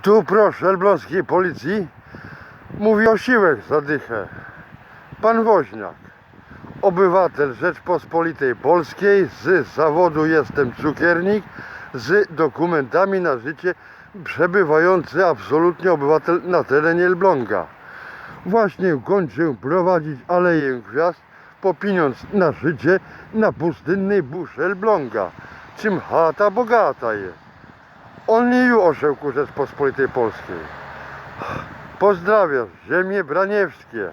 Tu proszę elbląskiej policji mówi Osiłek zadychę. Pan Woźniak, obywatel Rzeczpospolitej Polskiej, z zawodu jestem cukiernik, z dokumentami na życie przebywający absolutnie obywatel na terenie Elbląga. Właśnie kończył prowadzić Aleję Gwiazd po pieniądz na życie na pustynnej buszy Elbląga, czym chata bogata jest. On nie ju oszełku Rzeczpospolitej Polskiej. Pozdrawiam ziemie braniewskie,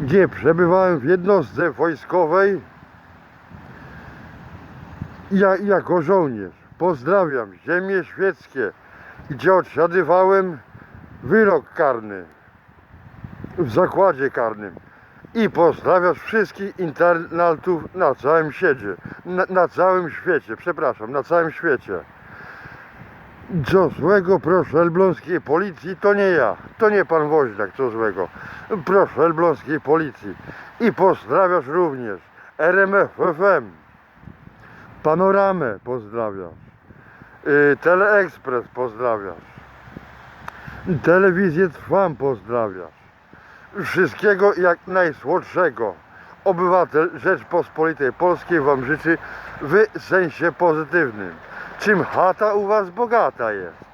gdzie przebywałem w jednostce wojskowej ja, jako żołnierz. Pozdrawiam ziemie świeckie, gdzie odsiadywałem wyrok karny w zakładzie karnym. I pozdrawiam wszystkich internautów na całym świecie, na, na całym świecie, przepraszam, na całym świecie. Co złego, proszę elbląskiej policji, to nie ja, to nie pan Woźniak, co złego. Proszę elbląskiej policji. I pozdrawiasz również RMF FM, Panoramę pozdrawiasz, yy, Teleekspres pozdrawiasz, Telewizję Trwam pozdrawiasz. Wszystkiego jak najsłodszego. Obywatel Rzeczpospolitej Polskiej Wam życzy w sensie pozytywnym. Czym chata u Was bogata jest.